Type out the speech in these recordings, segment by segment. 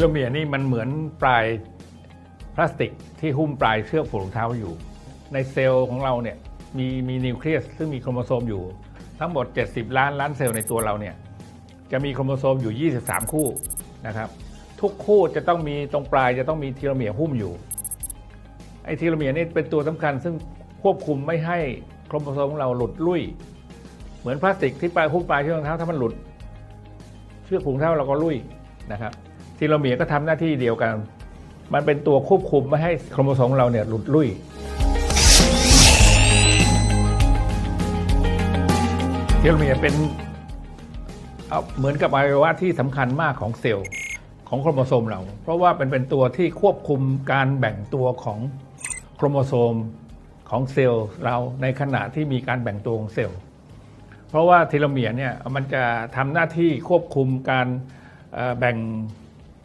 โลเมียนี่มันเหมือนปลายพลาสติกที่หุ้มปลายเชือกผูกรองเท้าอยู่ ในเซลล์ของเราเนี่ยมีมีนิวเคลียสซึ่งมีโครโมโซมอยู่ ทั้งหมด 70 ล้านล้านเซลล์ในตัวเราเนี่ยจะมีโครโมโซมอยู่ 23 คู่นะครับ ทุกคู่จะต้องมีตรงปลายจะต้องมีทีโลเมียร์หุ้มอยู่ไอ้ทีโลเมียร์นี่เป็นตัวสำคัญ ซึ่งควบคุมไม่ให้โครโมโซมของเราหลุดลุ่ย เหมือนพลาสติกที่ปลายหุ้มปลายเชือกรองเท้าถ้ามันหลุด เชือกผูกรองเท้าเราก็ลุ่ยนะครับ ทีโลเมียร์ก็ทำหน้าที่เดียวกัน มันเป็นตัวควบคุมไม่ให้โครโมโซมของเราเนี่ยหลุดลุ่ยเทโลเมียร์เป็นเอาเหมือนกับอวัยวะที่สำคัญมากของเซลล์ของโครโมโซมเรา เพราะว่าเป็นเป็นตัวที่ควบคุมการแบ่งตัวของโครโมโซมของเซลล์เราในขณะที่มีการแบ่งตัวของเซลล์ เพราะว่าเทโลเมียร์เนี่ยมันจะทำหน้าที่ควบคุมการแบ่ง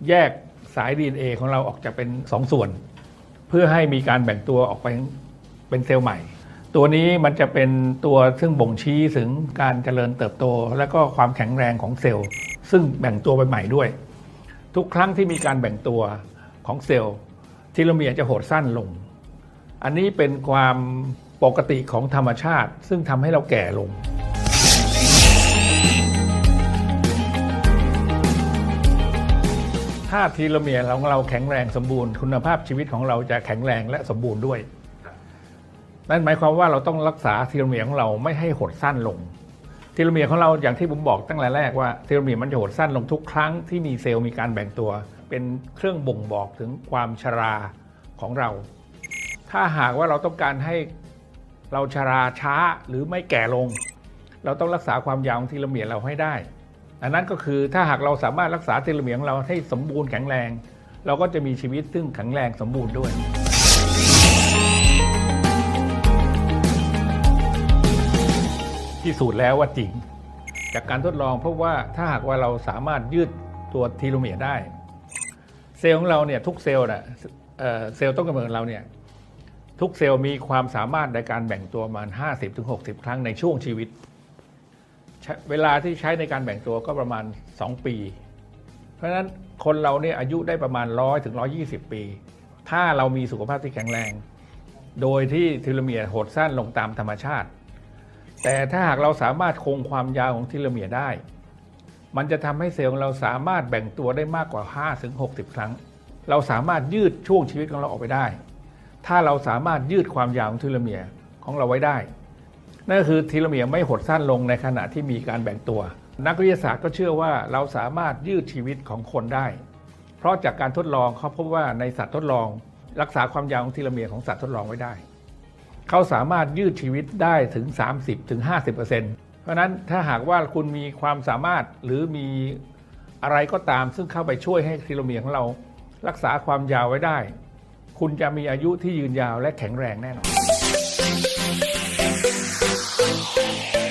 แยกสาย DNA ของเราออกจากเป็นสองส่วน เพื่อให้มีการแบ่งตัวออกไปเป็นเซลล์ใหม่ ตัวนี้มันจะเป็นตัวซึ่งบ่งชี้ถึงการเจริญเติบโต และก็ความแข็งแรงของเซลล์ ซึ่งแบ่งตัวไปใหม่ด้วย ทุกครั้งที่มีการแบ่งตัวของเซลล์ทีโลเมียร์จะหดสั้นลง อันนี้เป็นความปกติของธรรมชาติ ซึ่งทำให้เราแก่ลง ถ้าทีโลเมียร์ของเราแข็งแรงสมบูรณ์ คุณภาพชีวิตของเราจะแข็งแรงและสมบูรณ์ด้วย นั่นหมายความว่าเราต้องรักษาทีโลเมียร์ของเราไม่ให้หดสั้นลง ทีโลเมียร์ของเราอย่างที่ผมบอกตั้งแต่แรกว่าทีโลเมียร์มันจะหดสั้นลงทุกครั้งที่มีเซลล์มีการแบ่งตัว เป็นเครื่องบ่งบอกถึงความชราของเรา ถ้าหากว่าเราต้องการให้เราชราช้าหรือไม่แก่ลง เราต้องรักษาความยาวของทีโลเมียร์เราให้ได้ อันนั้นก็คือถ้าหากเราสามารถรักษาเทโลเมียร์ของเราให้สมบูรณ์แข็งแรง เราก็จะมีชีวิตซึ่งแข็งแรงสมบูรณ์ด้วยพิสูจน์แล้วว่าจริง จากการทดลองพบว่าถ้าหากว่าเราสามารถยืดตัวทีโลเมียร์ได้ เซลล์ของเราเนี่ยทุกเซลล์นะเซลล์ต้นกำเนิดของเราเนี่ยทุกเซลล์มีความสามารถในการแบ่งตัวประมาณ 50-60 ครั้งในช่วงชีวิต เวลาที่ใช้ในการแบ่งตัวก็ประมาณ 2 ปี เพราะฉะนั้นคนเราเนี่ยอายุได้ประมาณ 100ถึง120 ปี ถ้าเรามีสุขภาพที่แข็งแรง โดยที่ทีโลเมียร์หดสั้นลงตามธรรมชาติ แต่ถ้าหากเราสามารถคงความยาวของทีโลเมียร์ได้ มันจะทำให้เซลล์ของเราสามารถแบ่งตัวได้มากกว่า 5 ถึง 60 ครั้ง เราสามารถยืดช่วงชีวิตของเราออกไปได้ ถ้าเราสามารถยืดความยาวของทีโลเมียร์ของเราไว้ได้ นั่นก็คือทีโลเมียร์ไม่หดสั้นลงในขณะที่มีการแบ่งตัว นักวิทยาศาสตร์ก็เชื่อว่าเราสามารถยืดชีวิตของคนได้ เพราะจากการทดลองเขาพบว่าในสัตว์ทดลอง รักษาความยาวของทีโลเมียร์ของสัตว์ทดลองไว้ได้ เขาสามารถยืดชีวิตได้ถึง 30-50%ถึง50%เพราะฉะนั้นถ้าหากว่าคุณมีความสามารถหรือมีอะไรก็ตาม ซึ่งเข้าไปช่วยให้ทีโลเมียร์ของเรา รักษาความยาวไว้ได้ คุณจะมีอายุที่ยืนยาวและแข็งแรงแน่นอน Thank you.